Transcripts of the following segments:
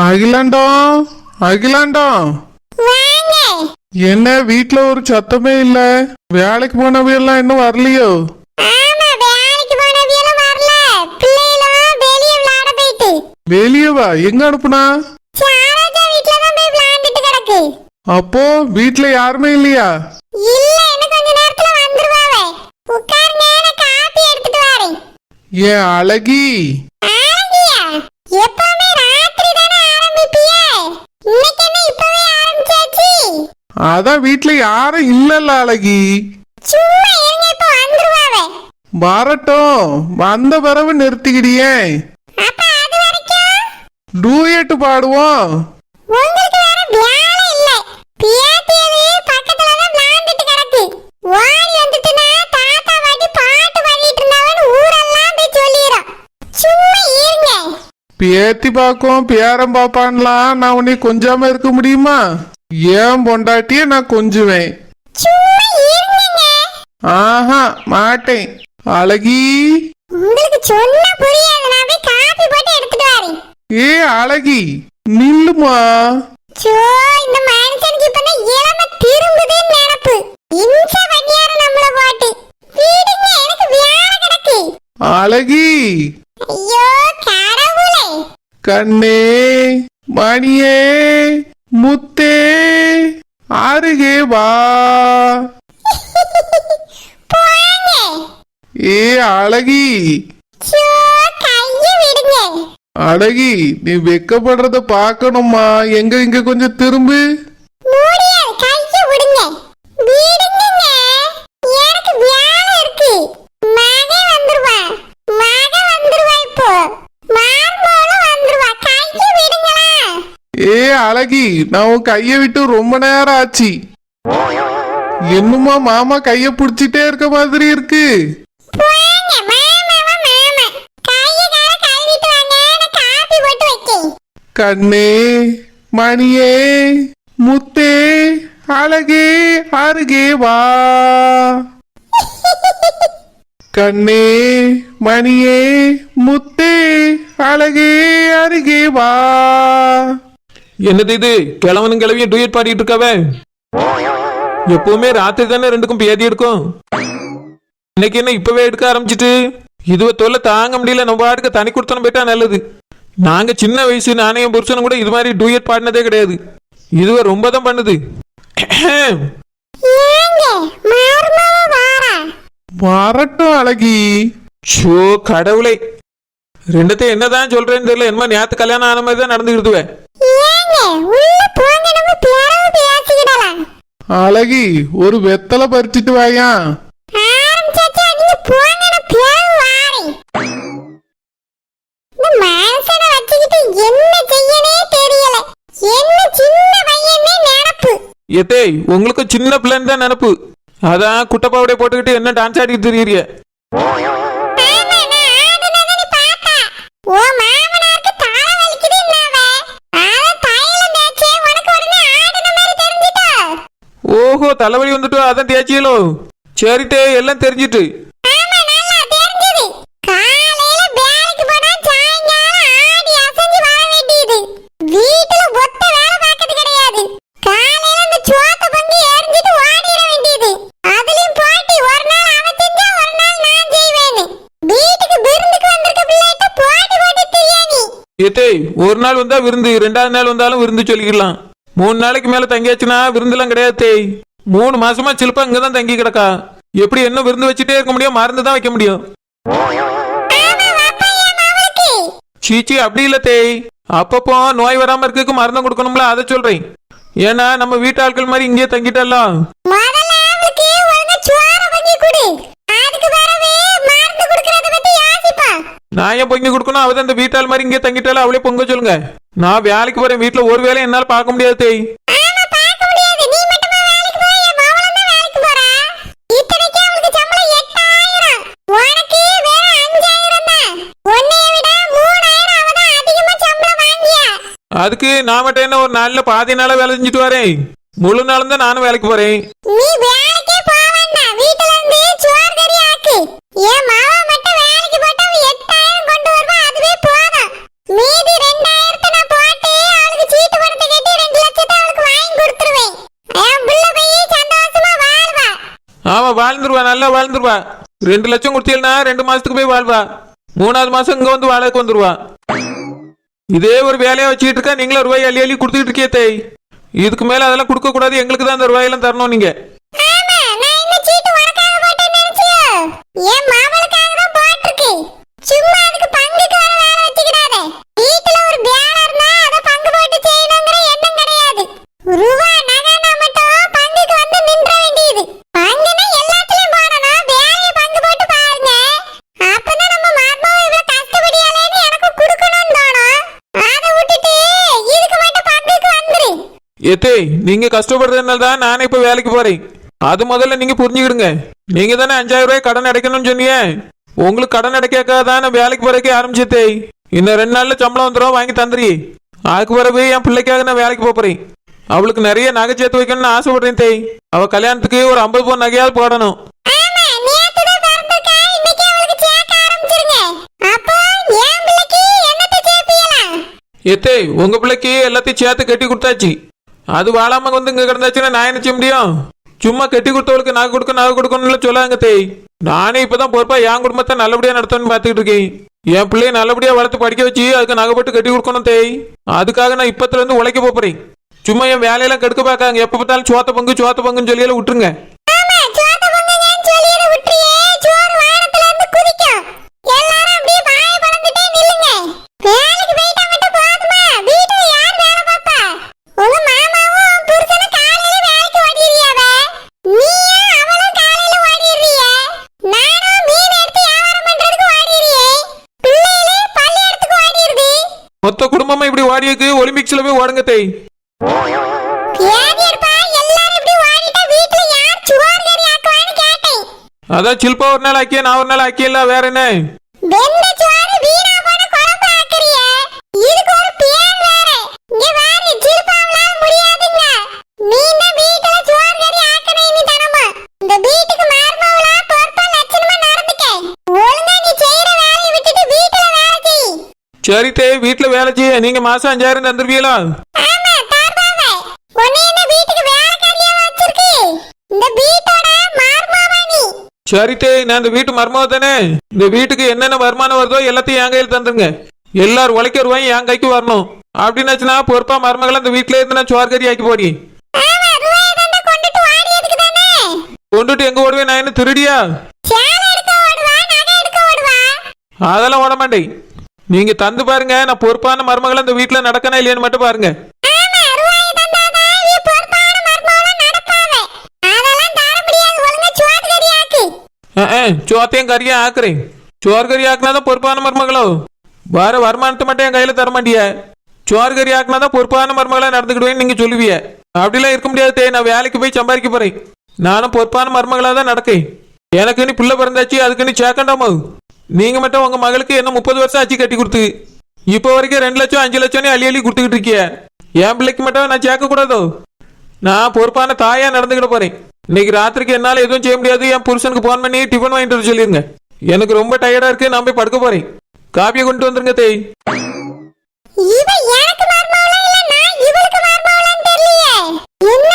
அகிலாண்டம் அகிலாண்டம் என்ன வீட்ல ஒரு சத்தமே இல்ல? வேலைக்கு போனவையெல்லாம் இன்னும் வரலையோ? ஆமா வேலைக்கு போனவியெல்லாம் வரல. பிள்ளைகளும் வெளிய விளையாட போயிட்டு. வெளியே வா எங்க அனுப்புனா? அப்போ வீட்ல யாருமே இல்லையா? இல்ல இன்னும் கொஞ்ச நேரத்துல வந்துருவாவே உட்காருங்க நான் காப்பி எடுத்துட்டு வரேன் ஏன் அழகி ஆரம்பியா எப்பவுமே ராத்திரி தானே ஆரம்பிப்பிய இன்னைக்கு என்ன இப்பவே ஆரம்பிச்சாச்சு அதான் வீட்ல யாரும் இல்லல்ல அழகி. வரட்டும். வந்த பிறகு நிறுத்திக்கிடியே. அப்ப அது வரைக்கும்? டூயட் பாடுவோம். பேத்தி பாக்கும் பேரம் பாப்பான்லாம் நான் உன்னை கொஞ்சாம இருக்க முடியுமா? ஏன் பொண்டாட்டிய நான் கொஞ்சுவேன்? ஆஹா மாட்டேன். அழகி. உங்களுக்கு சொன்னா புரியாது. நான் போய் காப்பி போட்டு எடுத்துட்டு வரேன். ஏ அழகி நில்லுமா? சோ இந்த மனுஷனுக்கு இப்பதான் இளம திரும்புதுன்னு நினப்பு. இன்ச வண்டியார நம்மள போட்டு. வீடுங்க எனக்கு வேலை கிடக்கு. அழகி. ஐயோ கடவுளே. கண்ணே மணியே முத்தே. அருகே வா. ஏ அழகி. அழகி நீ வெக்கப்படுறத பார்க்கணுமா எங்க இங்க கொஞ்சம் திரும்பு முடியாது கைய விடுங்க விடுங்கங்க எனக்கு வேலை இருக்கு மகன் வந்துருவா மகன் வந்துருவா இப்போ மார்போல வந்துருவா கைய விடுங்களா ஏ அழகி நான் உன் கைய விட்டு ரொம்ப நேரம் ஆச்சு. என்னமா மாமா கைய புடிச்சிட்டே இருக்க மாதிரி இருக்கு. கண்ணே மணியே முத்தே அழகே அருகே வா. கண்ணே மணியே முத்தே அழகே அருகே வா. என்னது இது? கிழவனும் கிழவியும் டூயட் பாடிட்டு இருக்காவே? எப்பவுமே ராத்திரி தானே ரெண்டுக்கும் பேதி எடுக்கும். இன்னைக்கு என்ன இப்பவே எடுக்க ஆரம்பிச்சிட்டு? இதுவ தொல்லை தாங்க முடியல. நம்ம பாட்டுக்கு தனி கொடுத்தனம் போயிட்டா நல்லது. நாங்க சின்ன வயசு நானே என் புருஷனும் கூட இது மாதிரி டூயட் பாடினதே கிடையாது. இதுவ ரொம்ப தான் பண்ணுது வரட்டும் அழகி. ஷோ கடவுளே. ரெண்டத்தையும் என்னதான் சொல்றேன்னு தெரியல. என்னமா நேத்து கல்யாணம் ஆன மாதிரி தான் நடந்துக்கிடுதுவே அழகி ஒரு வெத்தலை பறிச்சிட்டு வாயா? ஏத்தேய் உங்களுக்கு சின்ன பிள்ளைன்னு தான் நினப்பு. அதான் குட்டப்பாவடைய போட்டுக்கிட்டு என்ன டான்ஸ் ஆடிட்டு தெரியுறிய விருந்துக்கு வந்திருக்க பிள்ளைகிட்ட போட்டி போட்டு திரியா நீ. ஏத்தேய் ஒரு நாள் வந்தா விருந்து ரெண்டாவது நாள் வந்தாலும் விருந்து சொல்லிக்கலாம் மூணு நாளைக்கு மேல தங்கியாச்சுன்னா விருந்துலாம் கிடையாது தேய் மூணு மாசமா சிலப்பா இங்க தான் தங்கி கிடக்கா. எப்படி என்ன விருந்து வச்சுட்டே இருக்க முடியும்? மருந்து தான் வைக்க முடியும். சீச்சி அப்படி இல்ல தேய். அப்பப்போ நோய் வராம இருக்கக்கு மருந்து கொடுக்கணும்ல அதை சொல்றேன். ஏன்னா நம்ம வீட்டு ஆட்கள் மாதிரி இங்கேயே தங்கிட்டலாம் நான் ஏன் பொங்கி கொடுக்கணும்? அவதான் இந்த வீட்டாள் மாதிரி இங்கே தங்கிட்டாலும் அவளே பொங்க சொல்லுங்க. நான் வேலைக்கு போறேன். வீட்டுல ஒரு வேலையும் என்னால பார்க்க முடியாது தேய். அதுக்கு நான் மட்டும் என்ன ஒரு நாள்ல பாதி நாளா வேலை செஞ்சுட்டு வரேன்? முழு நாளும் தான் நானும் வேலைக்கு போறேன். நீ வேலைக்கே ஆமா வாழ்ந்துருவா. நல்லா வாழ்ந்துருவா. ரெண்டு லட்சம் கொடுத்தீங்கன்னா ரெண்டு மாசத்துக்கு போய் வாழ்வா. மூணாவது மாசம் இங்க வந்து வாழைக்கு வந்துருவா இதே ஒரு வேலையை வச்சுக்கிட்டு இருக்கா? நீங்களும் ரூபாய் அள்ளி அள்ளி கொடுத்துக்கிட்டு இருக்கே தேய் இதுக்கு மேல அதெல்லாம் கொடுக்க கூடாது. எங்களுக்கு தான் அந்த ரூபாயெல்லாம் தரணும் நீங்க. ஏன் மாவளுக்காக இந்த சீட்டு நினைச்சியோ? என் மாமனுக்காக தான் போட்டிருக்கு சும்மா ஏத்தே நீங்க கஷ்டப்படுறதுனால தான் நானே இப்ப வேலைக்கு போறேன். அது முதல்ல நீங்க புரிஞ்சுக்கிடுங்க. நீங்க தானே அஞ்சாயிரம் ரூபாய் கடன் அடைக்கணும்னு சொன்னீங்க. உங்களுக்கு கடன் அடைக்காக தானே வேலைக்கு போறதுக்கே ஆரம்பிச்சதே இன்னும் ரெண்டு நாள்ல சம்பளம் வந்துடும் வாங்கி தந்துரி. அதுக்கு பிறகு என் பிள்ளைக்காக நான் வேலைக்கு போறேன். அவளுக்கு நிறைய நகை சேர்த்து வைக்கணும்னு ஆசைப்படுறேன் தேய் அவ கல்யாணத்துக்கு ஒரு ஐம்பது பவுன் நகையாவது போடணும். ஏத்தே உங்க பிள்ளைக்கு எல்லாத்தையும் சேர்த்து கட்டி கொடுத்தாச்சு. அது வாழாம வந்து இங்க கிடந்தாச்சுன்னா நான் என்ன செய்ய முடியும்? சும்மா கட்டி கொடுத்தவளுக்கு நகை கொடுக்க நகை கொடுக்கணும்னு சொல்லாங்க தேய் நானே இப்பதான் பொறுப்பா என் குடும்பத்தை நல்லபடியா நடத்தணும்னு பார்த்துக்கிட்டு இருக்கேன். என் பிள்ளைய நல்லபடியா வளர்த்து படிக்க வச்சு அதுக்கு நகை போட்டு கட்டி கொடுக்கணும் தேய் அதுக்காக நான் இப்பத்துல இருந்து உழைக்க போறேன். சும்மா என் வேலையெல்லாம் கெடுக்க பார்க்காங்க எப்ப பார்த்தாலும் சோத்த பங்கு சோத்த பங்குன்னு சொல்லி எல்லாம் விட்டுருங்க. சுவார் கறி ஆக்குவான்னு கேட்டேன். அதான் சில்பா ஒரு நாள் ஆக்கிய நான் ஒரு நாள் ஆக்கியல வேற என்ன வெந்த சோறு வீணா போன குழம்பு ஆக்குறிய இதுக்கு ஒரு பேர் வேற இங்க வாரு சிலுப்பாவளால முடியாதுங்க நீ இந்த வீட்டுல சோறு கறி ஆக்கணும் இனி தினமா இந்த வீட்டுக்கு மருமவளா பொறுப்பா லட்சணமா நடந்துக்க ஒழுங்கா நீ செய்யற வேலையை விட்டுட்டு வீட்டுல வேலை செய் சரி தேய் வீட்டுல வேலை செய்ய. நீங்க மாசம் அஞ்சாயிரம் தந்துருவீங்களா சரி தேய் நான் இந்த வீட்டு மருமக தானே? இந்த வீட்டுக்கு என்னென்ன வருமானம் வருதோ எல்லாத்தையும் என் கையில் தந்துருங்க. எல்லாரும் உழைக்க ரூபாயும் என் கைக்கு வரணும். அப்படின்னாச்சுன்னா பொறுப்பா மருமகளை இந்த வீட்டுல இருந்து நான் சோர்கரி ஆக்கி போடி. கொண்டுட்டு எங்க ஓடுவேன் நான் என்ன திருடியா? அதெல்லாம் ஓட மாட்டேன். நீங்க தந்து பாருங்க நான் பொறுப்பான மருமகளை இந்த வீட்டுல நடக்கணும் இல்லையான்னு மட்டும் பாருங்க. சோத்தையும் கறியும் ஆக்குறேன். சோறு கறி ஆக்குனாதான் பொறுப்பான மருமகளோ? வர வருமானத்தை மட்டும் என் கையில தர மாட்டிய. சோறு கறி ஆக்குனாதான் பொறுப்பான மருமகளா நடந்துக்கிடுவேன்னு நீங்க சொல்லுவிய. அப்படிலாம் இருக்க முடியாது தேய் நான் வேலைக்கு போய் சம்பாதிக்க போறேன். நானும் பொறுப்பான மருமகளா தான் நடக்கேன். எனக்கு நீ பிள்ளை பிறந்தாச்சு அதுக்கு நீ சேர்க்கண்டாமோ நீங்க மட்டும் உங்க மகளுக்கு என்ன முப்பது வருஷம் ஆச்சு கட்டி கொடுத்து? இப்போ வரைக்கும் ரெண்டு லட்சம் அஞ்சு லட்சம்னு அள்ளி அள்ளி கொடுத்துக்கிட்டு இருக்கிய. என் பிள்ளைக்கு மட்டும் நான் சேர்க்க கூடாதோ? நான் பொறுப்பான தாயா நடந்துக்கிட போறேன். இன்னைக்கு ராத்திரிக்கு என்னால எதுவும் செய்ய முடியாது. என் புருஷனுக்கு போன் பண்ணி டிஃபன் வாங்கிட்டு வர சொல்லிருங்க. எனக்கு ரொம்ப டயர்டா இருக்கு. நான் போய் படுக்க போறேன். காப்பியை கொண்டு வந்துருங்க தேய். இவ எனக்கு மருமகளா இல்ல நான் இவளுக்கு மருமகளான்னு தெரியலையே. என்ன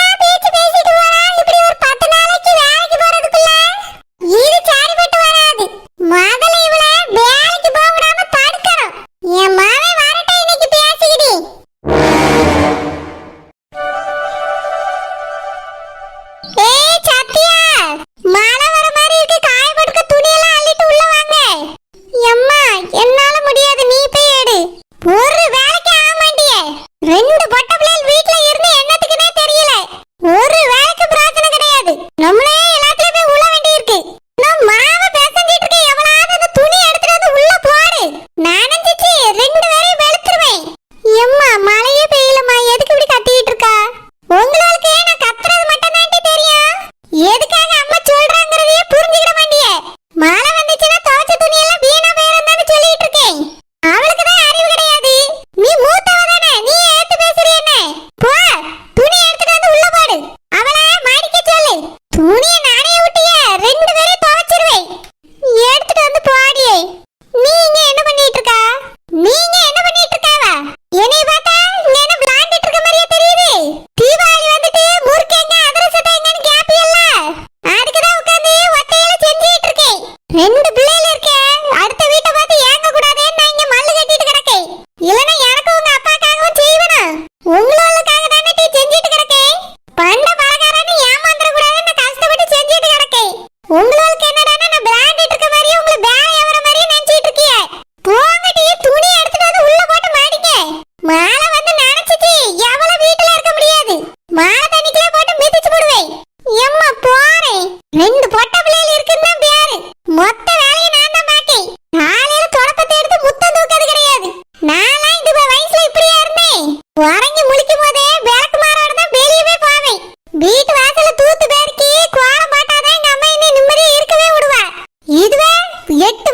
எட்டு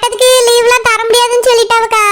கேட்டதுக்கு லீவ்லாம் தர முடியாதுன்னு சொல்லிட்டாவுக்கா.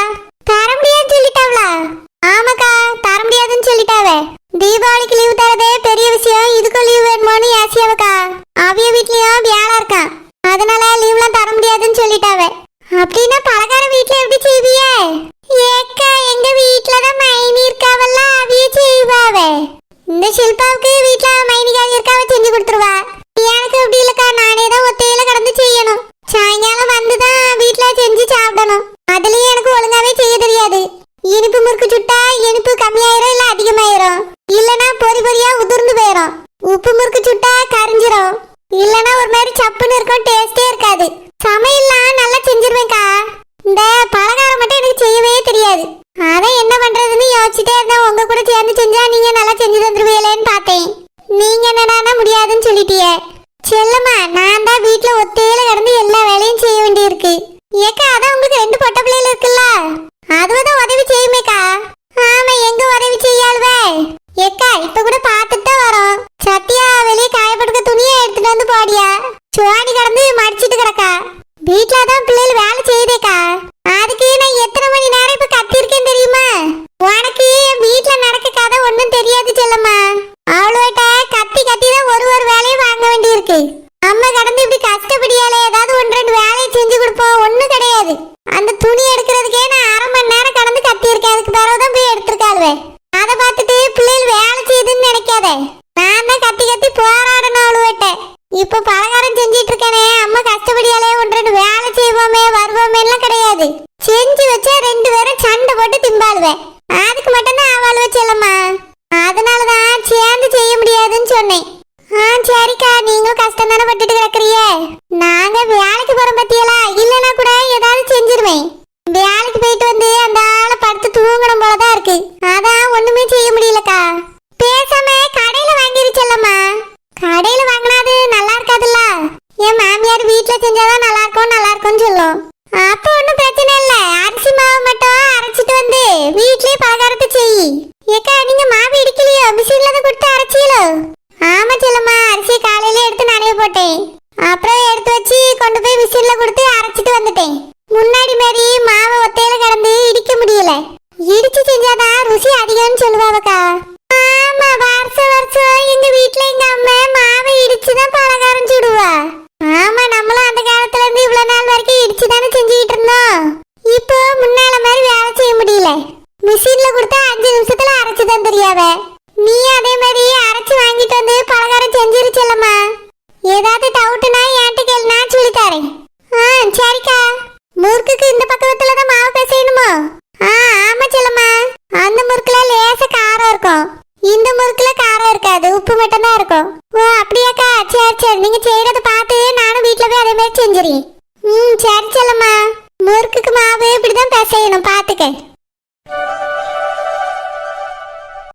நம்ம கடந்து இப்படி கஷ்டப்படியாலே ஏதாவது aja.